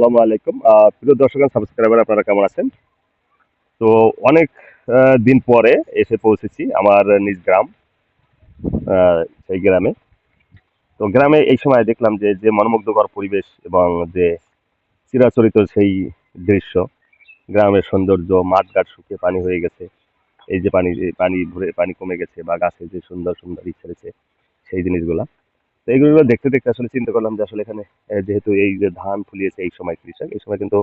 আসসালামু আলাইকুম। প্রিয় দর্শক সাবস্ক্রাইবার আপনারা কেমন আছেন? তো অনেক দিন পরে এসে পৌঁছেছি আমার নিজ গ্রাম সেই গ্রামে। তো গ্রামে এই সময় দেখলাম যে যে মনোমুগ্ধকর পরিবেশ এবং যে চিরাচরিত সেই দৃশ্য, গ্রামের সৌন্দর্য, মাঠঘাট শুকিয়ে পানি হয়ে গেছে। এই যে পানি পানি ভরে, পানি কমে গেছে বা গাছে যে সুন্দর সুন্দর ই ছেড়েছে সেই জিনিসগুলা। তো এইগুলো দেখতে দেখতে আসলে চিন্তা করলাম যে আসলে এখানে যেহেতু এই যে ধান ফুলিয়েছে এই সময় কৃষক, এই সময় কিন্তু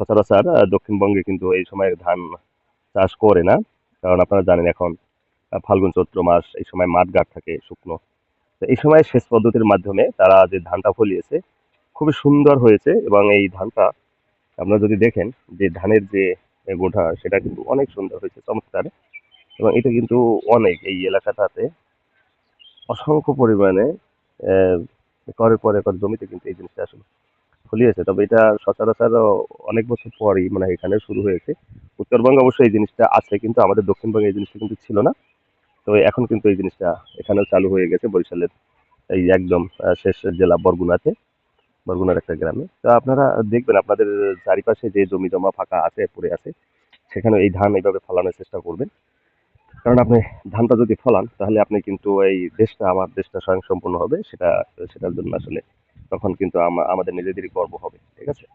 সচরাচর দক্ষিণবঙ্গে কিন্তু এই সময় ধান চাষ করে না। কারণ আপনারা জানেন এখন ফাল্গুন, চৈত্র মাস এই সময় মাঠ ঘাট থাকে শুকনো। তো এই সময় সেচ পদ্ধতির মাধ্যমে তারা যে ধানটা ফলিয়েছে, খুবই সুন্দর হয়েছে এবং এই ধানটা আপনারা যদি দেখেন যে ধানের যে গোঠা, সেটা কিন্তু অনেক সুন্দর হয়েছে, চমৎকার। এবং এটা কিন্তু অনেক এই এলাকাটাতে অসংখ্য পরিমাণে আহ, একরের পর একর জমিতে কিন্তু এই জিনিসটা আসলে ফলিয়েছে। তবে এটা সচরাচর অনেক বছর পরই মানে এখানে শুরু হয়েছে। উত্তরবঙ্গে অবশ্যই এই জিনিসটা আছে কিন্তু আমাদের দক্ষিণবঙ্গে এই জিনিসটা কিন্তু ছিল না। তো এখন কিন্তু এই জিনিসটা এখানেও চালু হয়ে গেছে বরিশালের এই একদম শেষ জেলা বরগুনাতে বরগুনার একটা গ্রামে। তো আপনারা দেখবেন আপনাদের চারিপাশে যে জমি জমা ফাঁকা আছে পড়ে আছে সেখানে এই ধান এইভাবে ফলানোর চেষ্টা করবেন। কারণ আপনি ধানটা যদি ফলান, তাহলে আপনি কিন্তু এই দেশটা, আমার দেশটা স্বয়ংসম্পূর্ণ হবে। সেটা, সেটার জন্য আসলে তখন কিন্তু আমাদের নিজেদেরই গর্ব হবে, ঠিক আছে?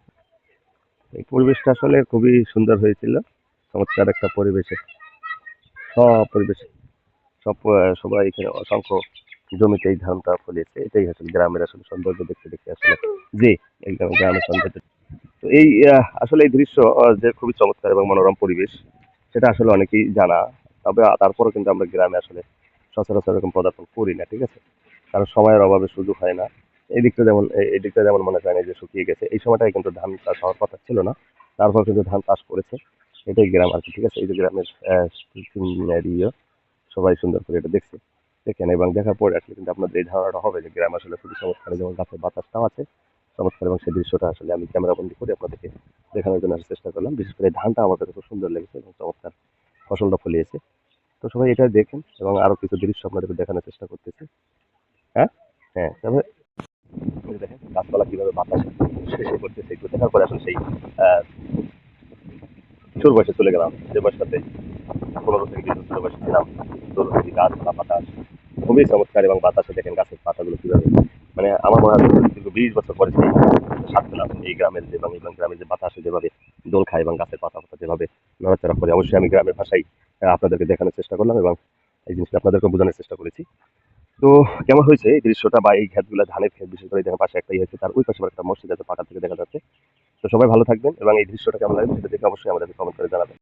এই পরিবেশটা আসলে খুবই সুন্দর হয়েছিল। চমৎকার একটা পরিবেশে, সব পরিবেশে, সব সবাই এখানে অসংখ্য জমিতে এই ধানটা ফলিয়েছে। এটাই আসলে গ্রামের আসলে সৌন্দর্য দেখতে দেখতে আসলে জি একদম গ্রামের সৌন্দর্য। তো এই আসলে এই দৃশ্য যে খুবই চমৎকার এবং মনোরম পরিবেশ, সেটা আসলে অনেকেই জানা। তবে তারপরেও কিন্তু আমরা গ্রামে আসলে সচরাচর এরকম পদার্পণ করি না, ঠিক আছে? কারণ সময়ের অভাবে সুযোগ হয় না। এই দিকটা যেমন, এই- দিকটা যেমন মনে হয় না যে শুকিয়ে গেছে, এই সময়টাই কিন্তু ধান চাষ হওয়ার কথা ছিল না। তারপর কিন্তু ধান চাষ করেছে। এটাই গ্রাম আর কি, ঠিক আছে? এই যে গ্রামের সবাই সুন্দর করে এটা দেখছে। দেখেন, এবং দেখার পর আসলে কিন্তু আপনাদের এই ধারণাটা হবে যে গ্রাম আসলে খুবই চমৎকার, যেমন গাছের বাতাসটাও আছে, চমৎকার, এবং সেই দৃশ্যটা আসলে আমি ক্যামেরা বন্দি করে আপনাদেরকে দেখানোর জন্য চেষ্টা করলাম। বিশেষ করে ধানটা কাছে খুব সুন্দর লেগেছে এবং চমৎকার ফসলটা ফলিয়েছে। তো সবাই এটা দেখেন এবং আরও কিছু দৃশ্য আপনাদেরকে দেখানোর চেষ্টা করতেছি। হ্যাঁ? হ্যাঁ তবে দেখেন, গাছপালা কীভাবে বাতাস শেষে করতেছে, একটু দেখার পরে আসলে সেই কিশোর বয়সে চলে গেলাম, যে বয়সটাতে পনেরো থেকে বিশ বছর বয়সে ছিলাম তো এই গাছ বা বাতাস। খুবই চমৎকার এবং বাতাসে দেখেন গাছের পাতাগুলো কীভাবে মানে আমার মনে হয় দীর্ঘ বিশ বছর পরে সেই স্বাদ পেলাম এই গ্রামের যে, এবং গ্রামের যে বাতাসে যেভাবে দোল খায় এবং গাছের পাতা পাতা যেভাবে নড়াচড়া করে, অবশ্যই আমি গ্রামের ভাষায় আপনাদেরকে দেখানোর চেষ্টা করলাম এবং এই জিনিসটা আপনাদেরকে বোঝানোর চেষ্টা করেছি। তো কেমন হয়েছে এই দৃশ্যটা বা এই ঘ্যাতগুলো ধানের ক্ষেত বিশেষ করে দেখেন, পাশে একটাই হয়েছে তার ওই পাশে একটা মসজিদ আছে, পাকা থেকে দেখা যাচ্ছে। তো সবাই ভালো থাকবেন এবং এই দৃশ্যটা কেমন লাগে সেটা দেখে অবশ্যই আমাদেরকে কমেন্ট করে জানাবেন।